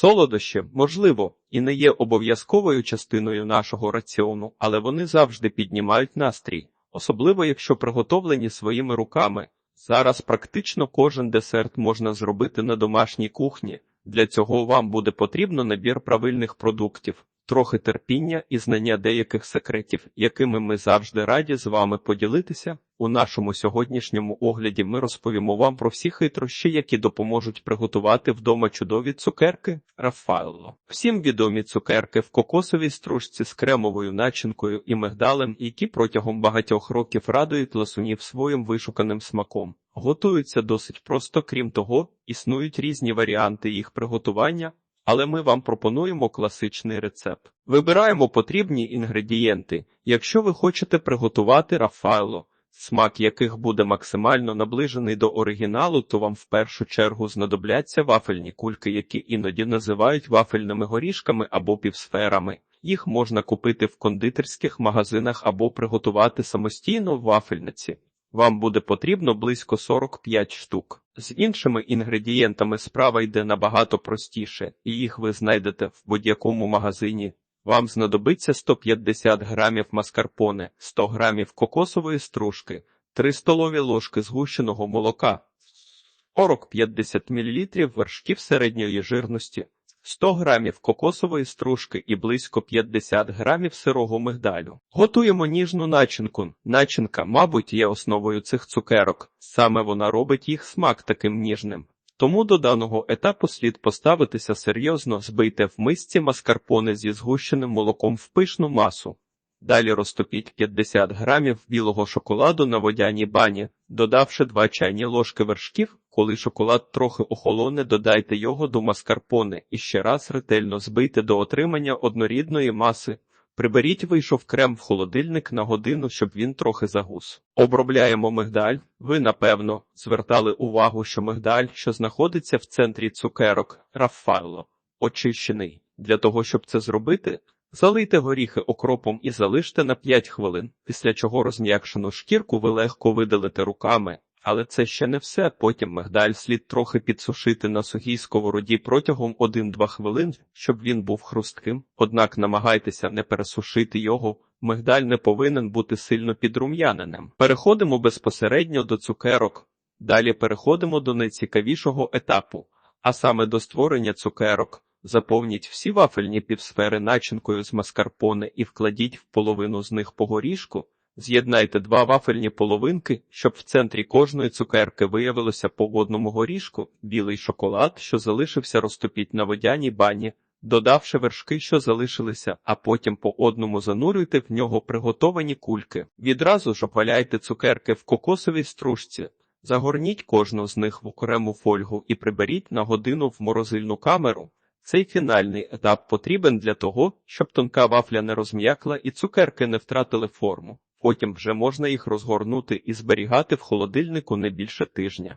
Солодощі, можливо, і не є обов'язковою частиною нашого раціону, але вони завжди піднімають настрій, особливо якщо приготовлені своїми руками. Зараз практично кожен десерт можна зробити на домашній кухні. Для цього вам буде потрібно набір правильних продуктів, трохи терпіння і знання деяких секретів, якими ми завжди раді з вами поділитися. У нашому сьогоднішньому огляді ми розповімо вам про всі хитрощі, які допоможуть приготувати вдома чудові цукерки Рафаелло. Всім відомі цукерки в кокосовій стружці з кремовою начинкою і мигдалем, які протягом багатьох років радують ласунів своїм вишуканим смаком. Готуються досить просто, крім того, існують різні варіанти їх приготування, але ми вам пропонуємо класичний рецепт. Вибираємо потрібні інгредієнти, якщо ви хочете приготувати Рафаелло, смак яких буде максимально наближений до оригіналу, то вам в першу чергу знадобляться вафельні кульки, які іноді називають вафельними горішками або півсферами. Їх можна купити в кондитерських магазинах або приготувати самостійно в вафельниці. Вам буде потрібно близько 45 штук. З іншими інгредієнтами справа йде набагато простіше, і їх ви знайдете в будь-якому магазині. Вам знадобиться 150 грамів маскарпоне, 100 грамів кокосової стружки, 3 столові ложки згущеного молока, 40-50 мл вершків середньої жирності, 100 грамів кокосової стружки і близько 50 грамів сирого мигдалю. Готуємо ніжну начинку. Начинка, мабуть, є основою цих цукерок. Саме вона робить їх смак таким ніжним. Тому до даного етапу слід поставитися серйозно, збийте в мисці маскарпоне зі згущеним молоком в пишну масу. Далі розтопіть 50 грамів білого шоколаду на водяній бані, додавши 2 чайні ложки вершків. Коли шоколад трохи охолоне, додайте його до маскарпоне і ще раз ретельно збийте до отримання однорідної маси. Приберіть вийшов крем в холодильник на годину, щоб він трохи загус. Обробляємо мигдаль. Ви, напевно, звертали увагу, що мигдаль, що знаходиться в центрі цукерок, Рафаелло, очищений. Для того, щоб це зробити, залийте горіхи окропом і залиште на 5 хвилин, після чого розм'якшену шкірку ви легко видалите руками. Але це ще не все. Потім мигдаль слід трохи підсушити на сухій сковороді протягом 1-2 хвилин, щоб він був хрустким. Однак намагайтеся не пересушити його. Мигдаль не повинен бути сильно підрум'яненим. Переходимо безпосередньо до цукерок. Далі переходимо до найцікавішого етапу, а саме до створення цукерок. Заповніть всі вафельні півсфери начинкою з маскарпоне і вкладіть в половину з них по горішку. З'єднайте два вафельні половинки, щоб в центрі кожної цукерки виявилося по одному горішку, білий шоколад, що залишився, розтопіть на водяній бані, додавши вершки, що залишилися, а потім по одному занурюйте в нього приготовані кульки. Відразу ж опаляйте цукерки в кокосовій стружці. Загорніть кожну з них в окрему фольгу і приберіть на годину в морозильну камеру. Цей фінальний етап потрібен для того, щоб тонка вафля не розм'якла і цукерки не втратили форму. Потім вже можна їх розгорнути і зберігати в холодильнику не більше тижня.